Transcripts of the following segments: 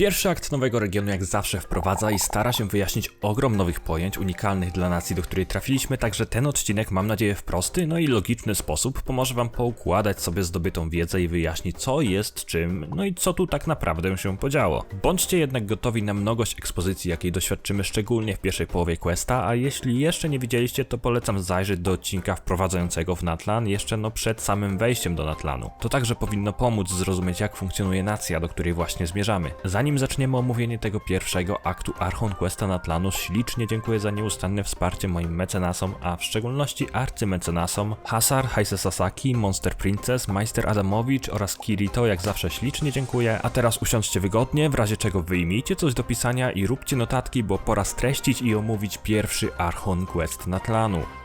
Pierwszy akt nowego regionu jak zawsze wprowadza i stara się wyjaśnić ogrom nowych pojęć unikalnych dla nacji, do której trafiliśmy, także ten odcinek mam nadzieję w prosty, no i logiczny sposób pomoże wam poukładać sobie zdobytą wiedzę i wyjaśnić co jest czym, no i co tu tak naprawdę się podziało. Bądźcie jednak gotowi na mnogość ekspozycji, jakiej doświadczymy szczególnie w pierwszej połowie questa, a jeśli jeszcze nie widzieliście, to polecam zajrzeć do odcinka wprowadzającego w Natlan jeszcze no przed samym wejściem do Natlanu. To także powinno pomóc zrozumieć jak funkcjonuje nacja, do której właśnie zmierzamy. Zanim zaczniemy omówienie tego pierwszego aktu Archon Questa Natlanu, ślicznie dziękuję za nieustanne wsparcie moim mecenasom, a w szczególności arcymecenasom Hasar, Heise Sasaki, Monster Princess, Majster Adamowicz oraz Kirito, jak zawsze ślicznie dziękuję, a teraz usiądźcie wygodnie, w razie czego wyjmijcie coś do pisania i róbcie notatki, bo pora streścić i omówić pierwszy Archon Quest Natlanu.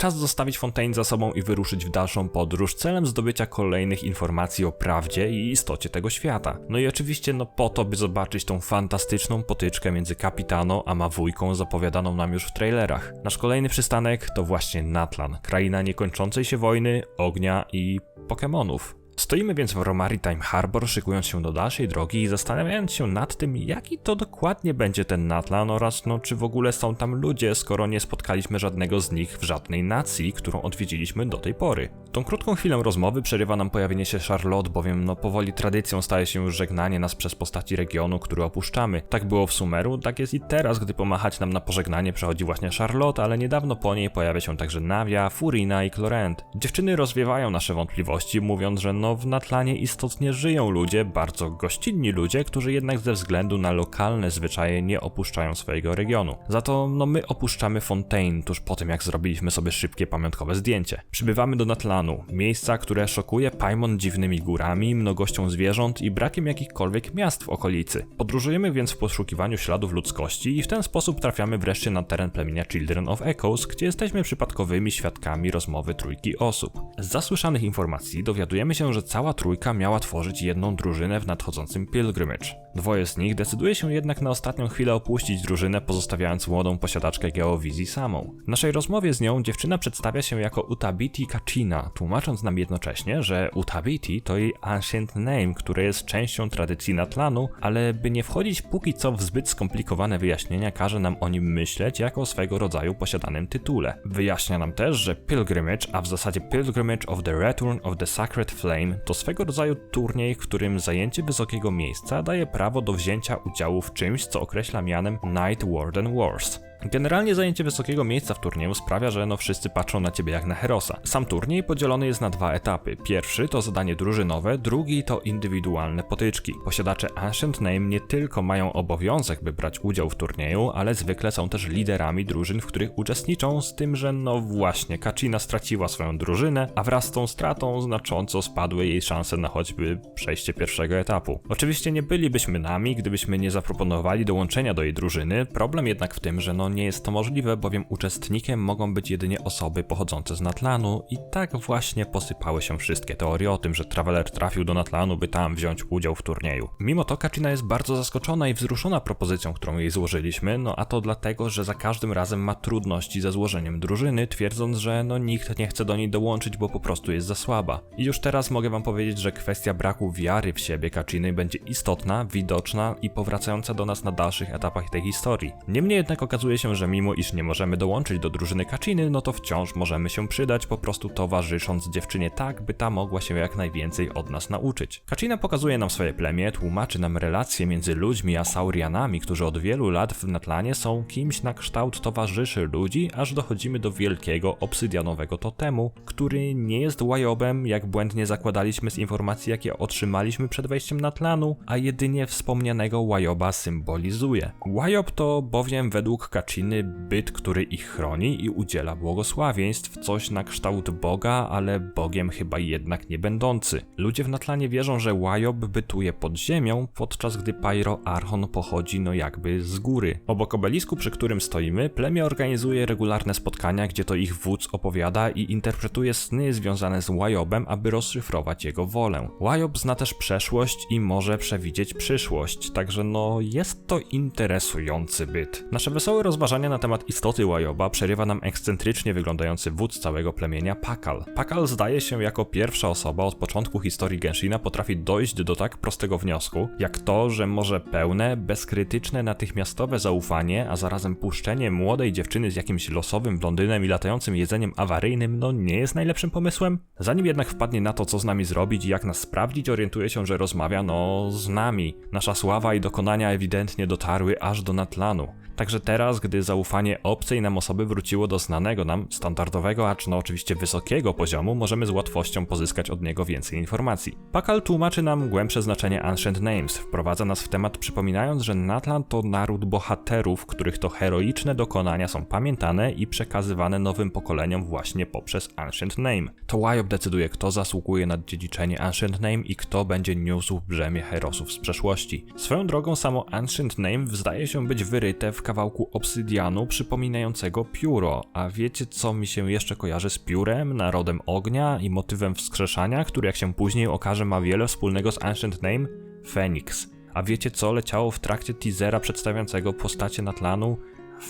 Czas zostawić Fontaine za sobą i wyruszyć w dalszą podróż celem zdobycia kolejnych informacji o prawdzie i istocie tego świata. No i oczywiście no po to, by zobaczyć tą fantastyczną potyczkę między Kapitano a Mawujką zapowiadaną nam już w trailerach. Nasz kolejny przystanek to właśnie Natlan, kraina niekończącej się wojny, ognia i Pokémonów. Stoimy więc w Romaritime Harbor, szykując się do dalszej drogi i zastanawiając się nad tym, jaki to dokładnie będzie ten Natlan oraz no, czy w ogóle są tam ludzie, skoro nie spotkaliśmy żadnego z nich w żadnej nacji, którą odwiedziliśmy do tej pory. Tą krótką chwilę rozmowy przerywa nam pojawienie się Charlotte, bowiem no powoli tradycją staje się już żegnanie nas przez postaci regionu, który opuszczamy. Tak było w Sumeru, tak jest i teraz, gdy pomachać nam na pożegnanie przechodzi właśnie Charlotte, ale niedawno po niej pojawia się także Navia, Furina i Clorent. Dziewczyny rozwiewają nasze wątpliwości, mówiąc, że no w Natlanie istotnie żyją ludzie, bardzo gościnni ludzie, którzy jednak ze względu na lokalne zwyczaje nie opuszczają swojego regionu. Za to no my opuszczamy Fontaine tuż po tym jak zrobiliśmy sobie szybkie pamiątkowe zdjęcie. Przybywamy do Natlanu, miejsca, które szokuje Paimon dziwnymi górami, mnogością zwierząt i brakiem jakichkolwiek miast w okolicy. Podróżujemy więc w poszukiwaniu śladów ludzkości i w ten sposób trafiamy wreszcie na teren plemienia Children of Echoes, gdzie jesteśmy przypadkowymi świadkami rozmowy trójki osób. Z zasłyszanych informacji dowiadujemy się, że cała trójka miała tworzyć jedną drużynę w nadchodzącym Pilgrimage. Dwoje z nich decyduje się jednak na ostatnią chwilę opuścić drużynę, pozostawiając młodą posiadaczkę geowizji samą. W naszej rozmowie z nią dziewczyna przedstawia się jako Utabiti Kachina, tłumacząc nam jednocześnie, że Utabiti to jej ancient name, które jest częścią tradycji Natlanu, ale by nie wchodzić póki co w zbyt skomplikowane wyjaśnienia, każe nam o nim myśleć jako o swego rodzaju posiadanym tytule. Wyjaśnia nam też, że Pilgrimage, a w zasadzie Pilgrimage of the Return of the Sacred Flame to swego rodzaju turniej, w którym zajęcie wysokiego miejsca daje prawo do wzięcia udziału w czymś, co określa mianem Night Warden Wars. Generalnie zajęcie wysokiego miejsca w turnieju sprawia, że no wszyscy patrzą na ciebie jak na herosa. Sam turniej podzielony jest na dwa etapy. Pierwszy to zadanie drużynowe, drugi to indywidualne potyczki. Posiadacze Ancient Name nie tylko mają obowiązek, by brać udział w turnieju, ale zwykle są też liderami drużyn, w których uczestniczą, z tym, że no właśnie, Kachina straciła swoją drużynę, a wraz z tą stratą znacząco spadły jej szanse na choćby przejście pierwszego etapu. Oczywiście nie bylibyśmy nami, gdybyśmy nie zaproponowali dołączenia do jej drużyny, problem jednak w tym, że no nie jest to możliwe, bowiem uczestnikiem mogą być jedynie osoby pochodzące z Natlanu i tak właśnie posypały się wszystkie teorie o tym, że Traveler trafił do Natlanu, by tam wziąć udział w turnieju. Mimo to Kachina jest bardzo zaskoczona i wzruszona propozycją, którą jej złożyliśmy, no a to dlatego, że za każdym razem ma trudności ze złożeniem drużyny, twierdząc, że no nikt nie chce do niej dołączyć, bo po prostu jest za słaba. I już teraz mogę wam powiedzieć, że kwestia braku wiary w siebie Kachiny będzie istotna, widoczna i powracająca do nas na dalszych etapach tej historii. Niemniej jednak okazuje się, że mimo iż nie możemy dołączyć do drużyny Kachiny, no to wciąż możemy się przydać, po prostu towarzysząc dziewczynie tak, by ta mogła się jak najwięcej od nas nauczyć. Kachina pokazuje nam swoje plemię, tłumaczy nam relacje między ludźmi a Saurianami, którzy od wielu lat w Natlanie są kimś na kształt towarzyszy ludzi, aż dochodzimy do wielkiego obsydianowego totemu, który nie jest łajobem, jak błędnie zakładaliśmy z informacji, jakie otrzymaliśmy przed wejściem Natlanu, a jedynie wspomnianego łajoba symbolizuje. Łajob to bowiem według Kachiny byt, który ich chroni i udziela błogosławieństw, coś na kształt Boga, ale Bogiem chyba jednak nie będący. Ludzie w Natlanie wierzą, że Łajob bytuje pod ziemią, podczas gdy Pyro Archon pochodzi no jakby z góry. Obok obelisku, przy którym stoimy, plemię organizuje regularne spotkania, gdzie to ich wódz opowiada i interpretuje sny związane z Łajobem, aby rozszyfrować jego wolę. Łajob zna też przeszłość i może przewidzieć przyszłość, także no jest to interesujący byt. Nasze wesołe rozmowy rozważania na temat istoty Łajoba przerywa nam ekscentrycznie wyglądający wódz całego plemienia Pakal. Pakal zdaje się jako pierwsza osoba od początku historii Genshina potrafi dojść do tak prostego wniosku, jak to, że może pełne, bezkrytyczne, natychmiastowe zaufanie, a zarazem puszczenie młodej dziewczyny z jakimś losowym blondynem i latającym jedzeniem awaryjnym, no nie jest najlepszym pomysłem? Zanim jednak wpadnie na to, co z nami zrobić i jak nas sprawdzić, orientuje się, że rozmawia, no, z nami. Nasza sława i dokonania ewidentnie dotarły aż do Natlanu. Także teraz, gdy zaufanie obcej nam osoby wróciło do znanego nam, standardowego, acz no oczywiście wysokiego poziomu, możemy z łatwością pozyskać od niego więcej informacji. Pakal tłumaczy nam głębsze znaczenie Ancient Names, wprowadza nas w temat przypominając, że Natlan to naród bohaterów, których to heroiczne dokonania są pamiętane i przekazywane nowym pokoleniom właśnie poprzez Ancient Name. To Wyob decyduje, kto zasługuje na dziedziczenie Ancient Name i kto będzie niósł brzemię herosów z przeszłości. Swoją drogą samo Ancient Name zdaje się być wyryte w kawałku obsydianu przypominającego pióro. A wiecie co mi się jeszcze kojarzy z piórem, narodem ognia i motywem wskrzeszania, który jak się później okaże ma wiele wspólnego z Ancient Name? Phoenix. A wiecie co leciało w trakcie teasera przedstawiającego postacie Natlanu?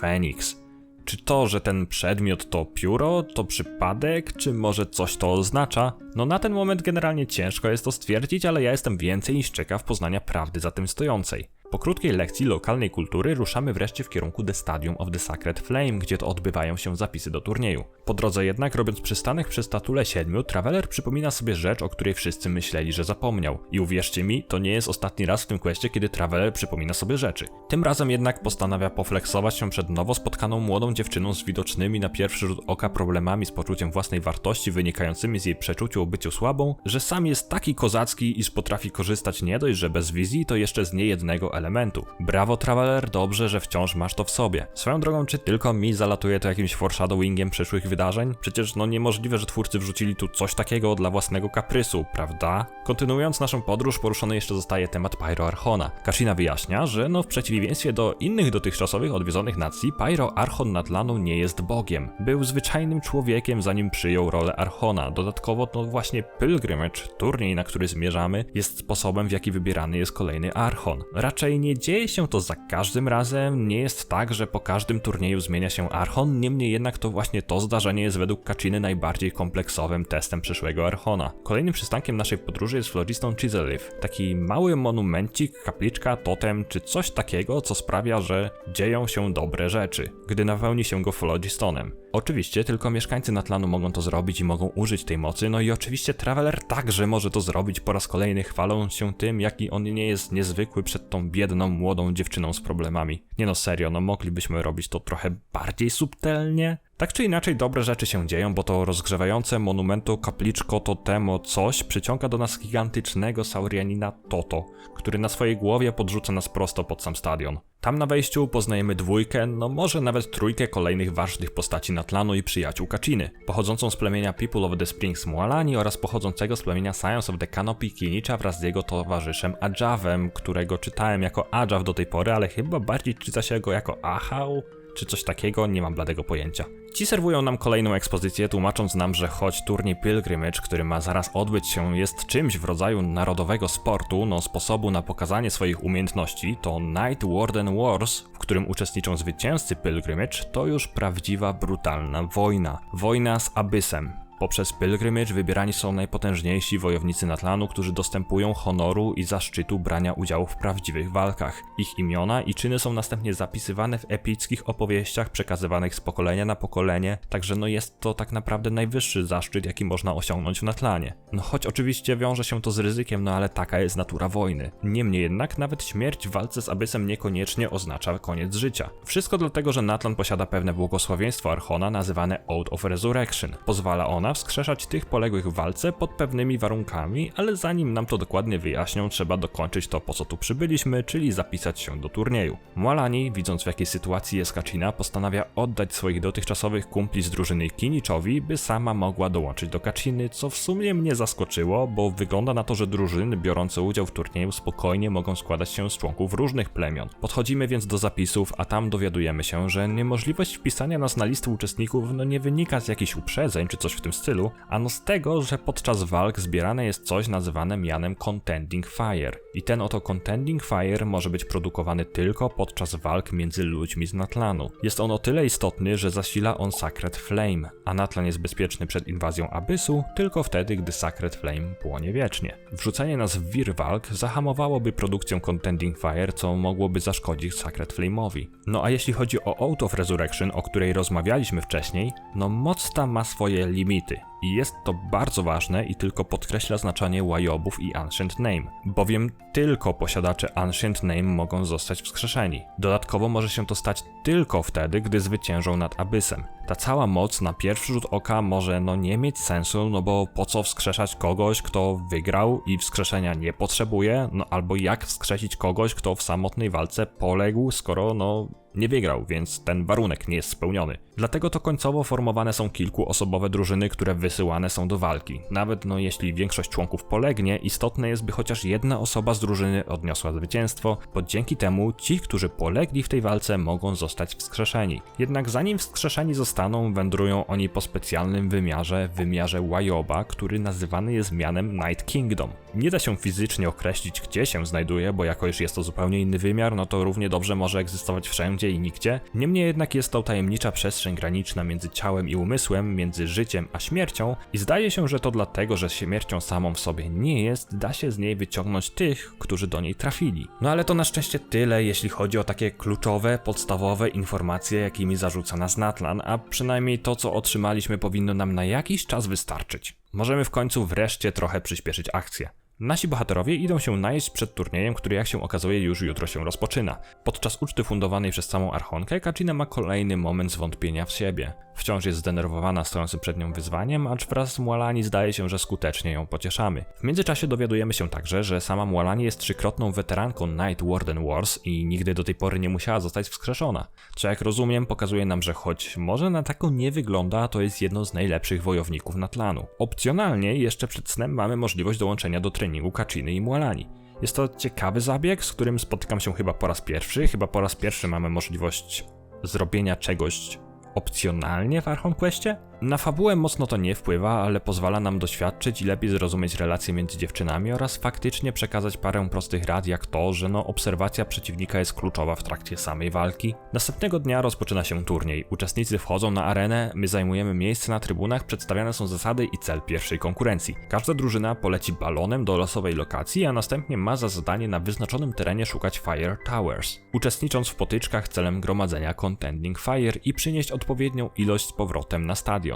Phoenix. Czy to, że ten przedmiot to pióro, to przypadek, czy może coś to oznacza? No na ten moment generalnie ciężko jest to stwierdzić, ale ja jestem więcej niż ciekaw poznania prawdy za tym stojącej. Po krótkiej lekcji lokalnej kultury ruszamy wreszcie w kierunku The Stadium of the Sacred Flame, gdzie to odbywają się zapisy do turnieju. Po drodze jednak, robiąc przystanek przy statule siedmiu, Traveler przypomina sobie rzecz, o której wszyscy myśleli, że zapomniał. I uwierzcie mi, to nie jest ostatni raz w tym questie, kiedy Traveler przypomina sobie rzeczy. Tym razem jednak postanawia poflexować się przed nowo spotkaną młodą dziewczyną z widocznymi na pierwszy rzut oka problemami z poczuciem własnej wartości wynikającymi z jej przeczuciu o byciu słabą, że sam jest taki kozacki, iż potrafi korzystać nie dość, że bez wizji, to jeszcze z niejednego elementu. Brawo Traveler, dobrze, że wciąż masz to w sobie. Swoją drogą, czy tylko mi zalatuje to jakimś foreshadowingiem przyszłych wydarzeń? Przecież no niemożliwe, że twórcy wrzucili tu coś takiego dla własnego kaprysu, prawda? Kontynuując naszą podróż, poruszony jeszcze zostaje temat Pyro Archona. Kashina wyjaśnia, że no w przeciwieństwie do innych dotychczasowych odwiedzonych nacji, Pyro Archon Natlanu nie jest bogiem. Był zwyczajnym człowiekiem, zanim przyjął rolę Archona. Dodatkowo to właśnie Pilgrimage, turniej, na który zmierzamy, jest sposobem, w jaki wybierany jest kolejny Archon. Raczej nie dzieje się to za każdym razem, nie jest tak, że po każdym turnieju zmienia się Archon, niemniej jednak to właśnie to zdarzenie jest według Kachiny najbardziej kompleksowym testem przyszłego Archona. Kolejnym przystankiem naszej podróży jest Floristone Chiseliff, taki mały monumencik, kapliczka, totem czy coś takiego, co sprawia, że dzieją się dobre rzeczy, gdy napełni się go Phlogistonem. Oczywiście tylko mieszkańcy Natlanu mogą to zrobić i mogą użyć tej mocy, no i oczywiście Traveler także może to zrobić po raz kolejny chwaląc się tym, jaki on nie jest niezwykły przed tą biedną, młodą dziewczyną z problemami. Nie no serio, no moglibyśmy robić to trochę bardziej subtelnie? Tak czy inaczej dobre rzeczy się dzieją, bo to rozgrzewające monumentu kapliczko totemo coś przyciąga do nas gigantycznego saurianina Toto, który na swojej głowie podrzuca nas prosto pod sam stadion. Tam na wejściu poznajemy dwójkę, no może nawet trójkę kolejnych ważnych postaci Natlanu i przyjaciół Kachiny, pochodzącą z plemienia People of the Springs Mualani oraz pochodzącego z plemienia Science of the Canopy Kinicza wraz z jego towarzyszem Ajavem, którego czytałem jako Ajav do tej pory, ale chyba bardziej czyta się go jako Ahau, czy coś takiego, nie mam bladego pojęcia. Ci serwują nam kolejną ekspozycję, tłumacząc nam, że choć turniej Pilgrimage, który ma zaraz odbyć się, jest czymś w rodzaju narodowego sportu, no sposobu na pokazanie swoich umiejętności, to Night Warden Wars, w którym uczestniczą zwycięzcy Pilgrimage, to już prawdziwa, brutalna wojna. Wojna z Abyssem. Poprzez Pilgrimage wybierani są najpotężniejsi wojownicy Natlanu, którzy dostępują honoru i zaszczytu brania udziału w prawdziwych walkach. Ich imiona i czyny są następnie zapisywane w epickich opowieściach przekazywanych z pokolenia na pokolenie, także no jest to tak naprawdę najwyższy zaszczyt, jaki można osiągnąć w Natlanie. No choć oczywiście wiąże się to z ryzykiem, no ale taka jest natura wojny. Niemniej jednak nawet śmierć w walce z Abyssem niekoniecznie oznacza koniec życia. Wszystko dlatego, że Natlan posiada pewne błogosławieństwo Archona nazywane Oath of Resurrection. Pozwala ona wskrzeszać tych poległych w walce pod pewnymi warunkami, ale zanim nam to dokładnie wyjaśnią, trzeba dokończyć to po co tu przybyliśmy, czyli zapisać się do turnieju. Mualani, widząc w jakiej sytuacji jest Kachina, postanawia oddać swoich dotychczasowych kumpli z drużyny Kiniczowi, by sama mogła dołączyć do Kachiny, co w sumie mnie zaskoczyło, bo wygląda na to, że drużyny biorące udział w turnieju spokojnie mogą składać się z członków różnych plemion. Podchodzimy więc do zapisów, a tam dowiadujemy się, że niemożliwość wpisania nas na listę uczestników no nie wynika z jakichś uprzedzeń czy coś w tym stylu? Ano z tego, że podczas walk zbierane jest coś nazywane mianem Contending Fire. I ten oto Contending Fire może być produkowany tylko podczas walk między ludźmi z Natlanu. Jest on o tyle istotny, że zasila on Sacred Flame, a Natlan jest bezpieczny przed inwazją Abyssu tylko wtedy, gdy Sacred Flame płonie wiecznie. Wrzucenie nas w wir walk zahamowałoby produkcję Contending Fire, co mogłoby zaszkodzić Sacred Flame'owi. No a jeśli chodzi o Out of Resurrection, o której rozmawialiśmy wcześniej, no moc ta ma swoje limity. защиты. I jest to bardzo ważne i tylko podkreśla znaczenie łajobów i Ancient Name, bowiem tylko posiadacze Ancient Name mogą zostać wskrzeszeni. Dodatkowo może się to stać tylko wtedy, gdy zwyciężą nad Abyssem. Ta cała moc na pierwszy rzut oka może no nie mieć sensu, no bo po co wskrzeszać kogoś, kto wygrał i wskrzeszenia nie potrzebuje, no albo jak wskrzesić kogoś, kto w samotnej walce poległ, skoro no nie wygrał, więc ten warunek nie jest spełniony. Dlatego to końcowo formowane są kilkuosobowe drużyny, które wysyłane są do walki. Nawet no jeśli większość członków polegnie, istotne jest, by chociaż jedna osoba z drużyny odniosła zwycięstwo, bo dzięki temu ci, którzy polegli w tej walce, mogą zostać wskrzeszeni. Jednak zanim wskrzeszeni zostaną, wędrują oni po specjalnym wymiarze, wymiarze Wajoba, który nazywany jest mianem Night Kingdom. Nie da się fizycznie określić, gdzie się znajduje, bo jako iż jest to zupełnie inny wymiar, no to równie dobrze może egzystować wszędzie i nigdzie. Niemniej jednak jest to tajemnicza przestrzeń graniczna między ciałem i umysłem, między życiem a śmiercią i zdaje się, że to dlatego, że śmiercią samą w sobie nie jest, da się z niej wyciągnąć tych, którzy do niej trafili. No ale to na szczęście tyle, jeśli chodzi o takie kluczowe, podstawowe informacje, jakimi zarzuca nas Natlan, a przynajmniej to, co otrzymaliśmy, powinno nam na jakiś czas wystarczyć. Możemy w końcu wreszcie trochę przyspieszyć akcję. Nasi bohaterowie idą się najeść przed turniejem, który jak się okazuje już jutro się rozpoczyna. Podczas uczty fundowanej przez samą Archonkę, Kacina ma kolejny moment zwątpienia w siebie. Wciąż jest zdenerwowana stojącym przed nią wyzwaniem, acz wraz z Mualani zdaje się, że skutecznie ją pocieszamy. W międzyczasie dowiadujemy się także, że sama Mualani jest trzykrotną weteranką Night Warden Wars i nigdy do tej pory nie musiała zostać wskrzeszona. Co jak rozumiem pokazuje nam, że choć może na taką nie wygląda, to jest jedną z najlepszych wojowników Natlanu. Opcjonalnie jeszcze przed snem mamy możliwość dołączenia do treningu Kaciny i Mualani. Jest to ciekawy zabieg, z którym spotykam się chyba po raz pierwszy. Chyba po raz pierwszy mamy możliwość zrobienia czegoś opcjonalnie w Archon Questie? Na fabułę mocno to nie wpływa, ale pozwala nam doświadczyć i lepiej zrozumieć relacje między dziewczynami oraz faktycznie przekazać parę prostych rad, jak to, że no obserwacja przeciwnika jest kluczowa w trakcie samej walki. Następnego dnia rozpoczyna się turniej. Uczestnicy wchodzą na arenę, my zajmujemy miejsce na trybunach, przedstawiane są zasady i cel pierwszej konkurencji. Każda drużyna poleci balonem do losowej lokacji, a następnie ma za zadanie na wyznaczonym terenie szukać Fire Towers, uczestnicząc w potyczkach celem gromadzenia Contending Fire i przynieść odpowiednią ilość z powrotem na stadion.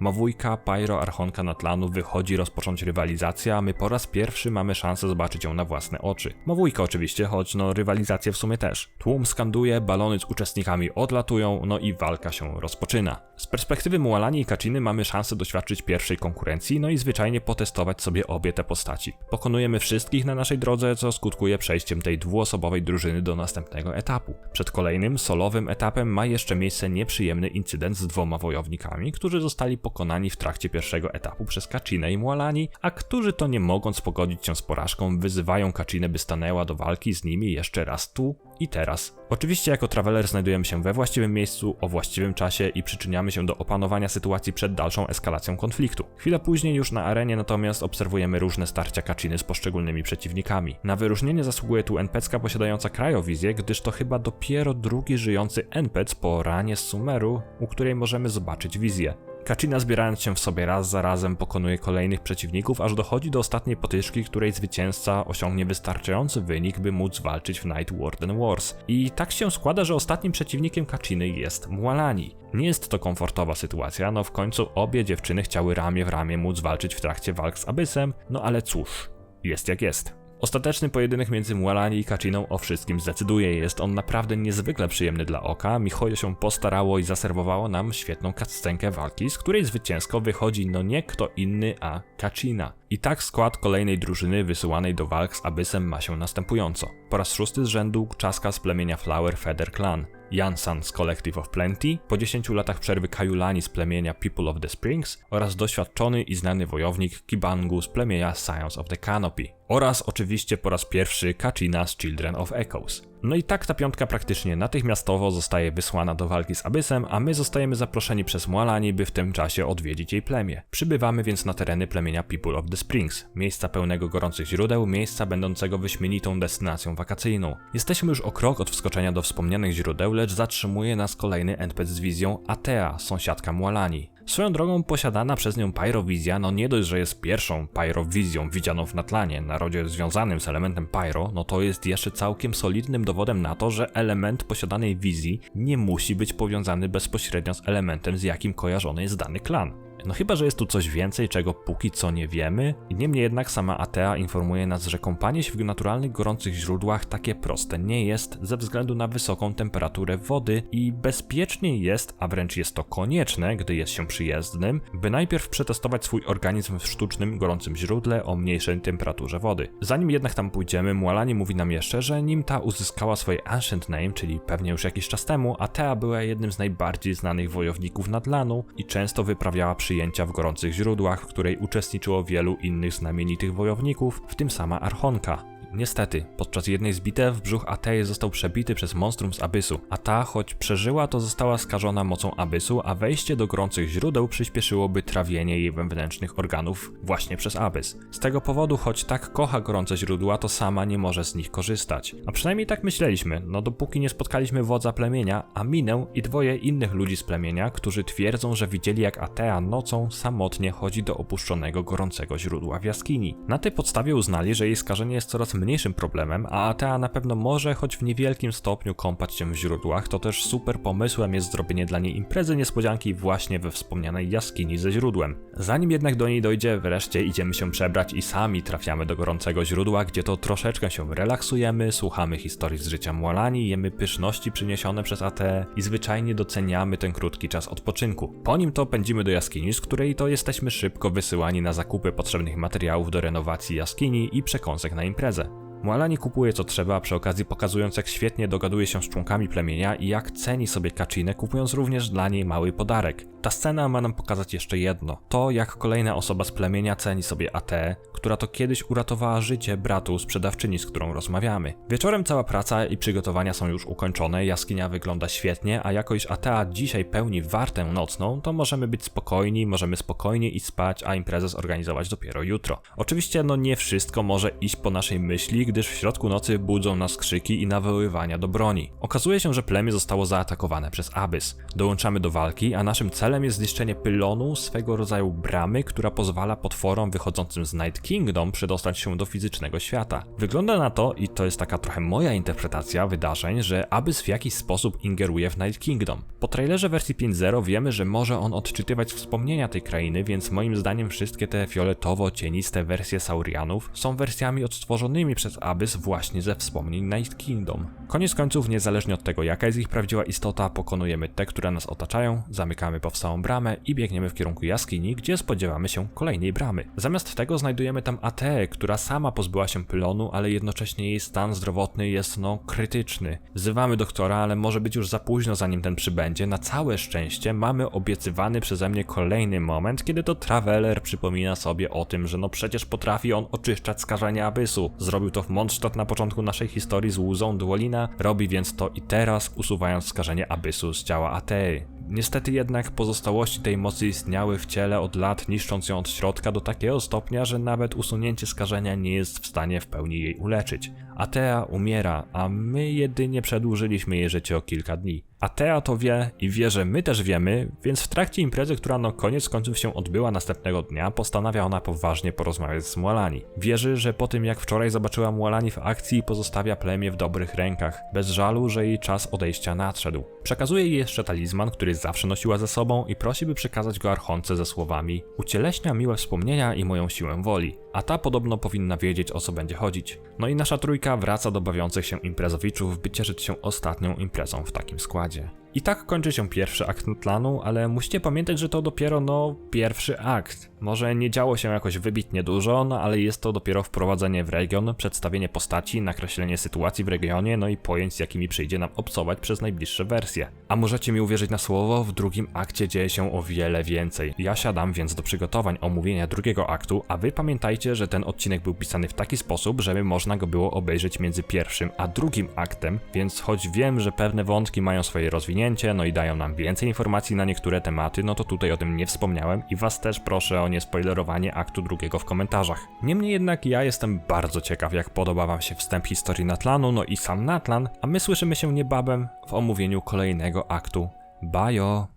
Mawujka, Pyro, Archonka Natlanu wychodzi rozpocząć rywalizację, a my po raz pierwszy mamy szansę zobaczyć ją na własne oczy. Mawujka oczywiście, choć no rywalizację w sumie też. Tłum skanduje, balony z uczestnikami odlatują, no i walka się rozpoczyna. Z perspektywy Mualani i Kaciny mamy szansę doświadczyć pierwszej konkurencji, no i zwyczajnie potestować sobie obie te postaci. Pokonujemy wszystkich na naszej drodze, co skutkuje przejściem tej dwuosobowej drużyny do następnego etapu. Przed kolejnym, solowym etapem ma jeszcze miejsce nieprzyjemny incydent z dwoma wojownikami, którzy zostali pokonani w trakcie pierwszego etapu przez Kacinę i Mualani, a którzy to nie mogąc pogodzić się z porażką, wyzywają Kacinę, by stanęła do walki z nimi jeszcze raz tu i teraz. Oczywiście jako traveler znajdujemy się we właściwym miejscu, o właściwym czasie i przyczyniamy się do opanowania sytuacji przed dalszą eskalacją konfliktu. Chwilę później już na arenie natomiast obserwujemy różne starcia Kaciny z poszczególnymi przeciwnikami. Na wyróżnienie zasługuje tu NPCka posiadająca krajowizję, gdyż to chyba dopiero drugi żyjący NPC po ranie Sumeru, u której możemy zobaczyć wizję. Kacina zbierając się w sobie raz za razem pokonuje kolejnych przeciwników, aż dochodzi do ostatniej potyczki, której zwycięzca osiągnie wystarczający wynik, by móc walczyć w Night Warden Wars. I tak się składa, że ostatnim przeciwnikiem Kaciny jest Mualani. Nie jest to komfortowa sytuacja, no w końcu obie dziewczyny chciały ramię w ramię móc walczyć w trakcie walk z Abyssem, no ale cóż, jest jak jest. Ostateczny pojedynek między Mualani i Kaciną o wszystkim zdecyduje. Jest on naprawdę niezwykle przyjemny dla oka. Michojo się postarało i zaserwowało nam świetną cutscenkę walki, z której zwycięsko wychodzi no nie kto inny, a Kacina. I tak skład kolejnej drużyny wysyłanej do walk z Abyssem ma się następująco. Po raz szósty z rzędu czaska z plemienia Flower Feather Clan, Jansan z Collective of Plenty, po 10 latach przerwy Kajulani z plemienia People of the Springs oraz doświadczony i znany wojownik Kibangu z plemienia Science of the Canopy. Oraz oczywiście po raz pierwszy Kachina z Children of Echoes. No i tak ta piątka praktycznie natychmiastowo zostaje wysłana do walki z Abysem, a my zostajemy zaproszeni przez Mualani, by w tym czasie odwiedzić jej plemię. Przybywamy więc na tereny plemienia People of the Springs, miejsca pełnego gorących źródeł, miejsca będącego wyśmienitą destynacją wakacyjną. Jesteśmy już o krok od wskoczenia do wspomnianych źródeł, lecz zatrzymuje nas kolejny NPC z wizją Atea, sąsiadka Mualani. Swoją drogą posiadana przez nią pyrowizja, no nie dość, że jest pierwszą pyrowizją widzianą w Natlanie, narodzie związanym z elementem pyro, no to jest jeszcze całkiem solidnym dowodem na to, że element posiadanej wizji nie musi być powiązany bezpośrednio z elementem, z jakim kojarzony jest dany klan. No chyba, że jest tu coś więcej, czego póki co nie wiemy. Niemniej jednak sama Atea informuje nas, że kąpanie się w naturalnych gorących źródłach takie proste nie jest ze względu na wysoką temperaturę wody i bezpieczniej jest, a wręcz jest to konieczne, gdy jest się przyjezdnym, by najpierw przetestować swój organizm w sztucznym, gorącym źródle o mniejszej temperaturze wody. Zanim jednak tam pójdziemy, Mualani mówi nam jeszcze, że nim ta uzyskała swoje Ancient Name, czyli pewnie już jakiś czas temu, Atea była jednym z najbardziej znanych wojowników Nadlanu i często wyprawiała przy przyjęcia w gorących źródłach, w której uczestniczyło wielu innych znamienitych wojowników, w tym sama Archonka. Niestety, podczas jednej z bitew brzuch Atei został przebity przez monstrum z Abysu, a ta, choć przeżyła, to została skażona mocą Abysu, a wejście do gorących źródeł przyspieszyłoby trawienie jej wewnętrznych organów właśnie przez Abys. Z tego powodu, choć tak kocha gorące źródła, to sama nie może z nich korzystać. A przynajmniej tak myśleliśmy, no dopóki nie spotkaliśmy wodza plemienia, Aminę i dwoje innych ludzi z plemienia, którzy twierdzą, że widzieli jak Atea nocą samotnie chodzi do opuszczonego gorącego źródła w jaskini. Na tej podstawie uznali, że jej skażenie jest coraz mniejszym problemem, a Atea na pewno może choć w niewielkim stopniu kąpać się w źródłach, to też super pomysłem jest zrobienie dla niej imprezy niespodzianki właśnie we wspomnianej jaskini ze źródłem. Zanim jednak do niej dojdzie, wreszcie idziemy się przebrać i sami trafiamy do gorącego źródła, gdzie to troszeczkę się relaksujemy, słuchamy historii z życia Mualani, jemy pyszności przyniesione przez Ateę i zwyczajnie doceniamy ten krótki czas odpoczynku. Po nim to pędzimy do jaskini, z której to jesteśmy szybko wysyłani na zakupy potrzebnych materiałów do renowacji jaskini i przekąsek na imprezę. Mualani kupuje co trzeba, przy okazji pokazując jak świetnie dogaduje się z członkami plemienia i jak ceni sobie Kacinę, kupując również dla niej mały podarek. Ta scena ma nam pokazać jeszcze jedno. To jak kolejna osoba z plemienia ceni sobie AT, która to kiedyś uratowała życie bratu sprzedawczyni, z którą rozmawiamy. Wieczorem cała praca i przygotowania są już ukończone, jaskinia wygląda świetnie, a jako iż Atea dzisiaj pełni wartę nocną, to możemy być spokojni, możemy spokojnie i spać, a imprezę zorganizować dopiero jutro. Oczywiście no nie wszystko może iść po naszej myśli, gdyż w środku nocy budzą nas krzyki i nawoływania do broni. Okazuje się, że plemię zostało zaatakowane przez Abyss. Dołączamy do walki, a naszym celem jest zniszczenie pylonu, swego rodzaju bramy, która pozwala potworom wychodzącym z Night Kingdom przedostać się do fizycznego świata. Wygląda na to, i to jest taka trochę moja interpretacja wydarzeń, że Abyss w jakiś sposób ingeruje w Night Kingdom. Po trailerze wersji 5.0 wiemy, że może on odczytywać wspomnienia tej krainy, więc moim zdaniem wszystkie te fioletowo-cieniste wersje Saurianów są wersjami odtworzonymi przez Abyss właśnie ze wspomnień Night Kingdom. Koniec końców, niezależnie od tego jaka jest ich prawdziwa istota, pokonujemy te, które nas otaczają, zamykamy powstałą bramę i biegniemy w kierunku jaskini, gdzie spodziewamy się kolejnej bramy. Zamiast tego znajdujemy tam Ateę, która sama pozbyła się pylonu, ale jednocześnie jej stan zdrowotny jest no krytyczny. Wzywamy doktora, ale może być już za późno zanim ten przybędzie. Na całe szczęście mamy obiecywany przeze mnie kolejny moment, kiedy to Traveler przypomina sobie o tym, że no przecież potrafi on oczyszczać skażenia Abysu. Zrobił to w Mondstadt na początku naszej historii z łzą Duolina, robi więc to i teraz, usuwając skażenie Abysu z ciała Atei. Niestety jednak pozostałości tej mocy istniały w ciele od lat, niszcząc ją od środka do takiego stopnia, że nawet usunięcie skażenia nie jest w stanie w pełni jej uleczyć. Atea umiera, a my jedynie przedłużyliśmy jej życie o kilka dni. Atea to wie i wie, że my też wiemy, więc w trakcie imprezy, która no koniec końców się odbyła następnego dnia, postanawia ona poważnie porozmawiać z Mualani. Wierzy, że po tym jak wczoraj zobaczyła Mualani w akcji, pozostawia plemię w dobrych rękach, bez żalu, że jej czas odejścia nadszedł. Przekazuje jej jeszcze talizman, który zawsze nosiła ze sobą i prosi, by przekazać go Archonce ze słowami ucieleśnia miłe wspomnienia i moją siłę woli a ta podobno powinna wiedzieć o co będzie chodzić. No i nasza trójka wraca do bawiących się imprezowiczów, by cieszyć się ostatnią imprezą w takim składzie składzie. I tak kończy się pierwszy akt Natlanu, ale musicie pamiętać, że to dopiero no pierwszy akt. Może nie działo się jakoś wybitnie dużo, no ale jest to dopiero wprowadzenie w region, przedstawienie postaci, nakreślenie sytuacji w regionie, no i pojęć z jakimi przyjdzie nam obcować przez najbliższe wersje. A możecie mi uwierzyć na słowo, w drugim akcie dzieje się o wiele więcej. Ja siadam więc do przygotowań omówienia drugiego aktu, a wy pamiętajcie, że ten odcinek był pisany w taki sposób, żeby można go było obejrzeć między pierwszym a drugim aktem, więc choć wiem, że pewne wątki mają swoje rozwinięcie, no i dają nam więcej informacji na niektóre tematy, no to tutaj o tym nie wspomniałem i was też proszę o niespoilerowanie aktu drugiego w komentarzach. Niemniej jednak ja jestem bardzo ciekaw, jak podoba wam się wstęp historii Natlanu, no i sam Natlan, a my słyszymy się niebawem w omówieniu kolejnego aktu. Bajo!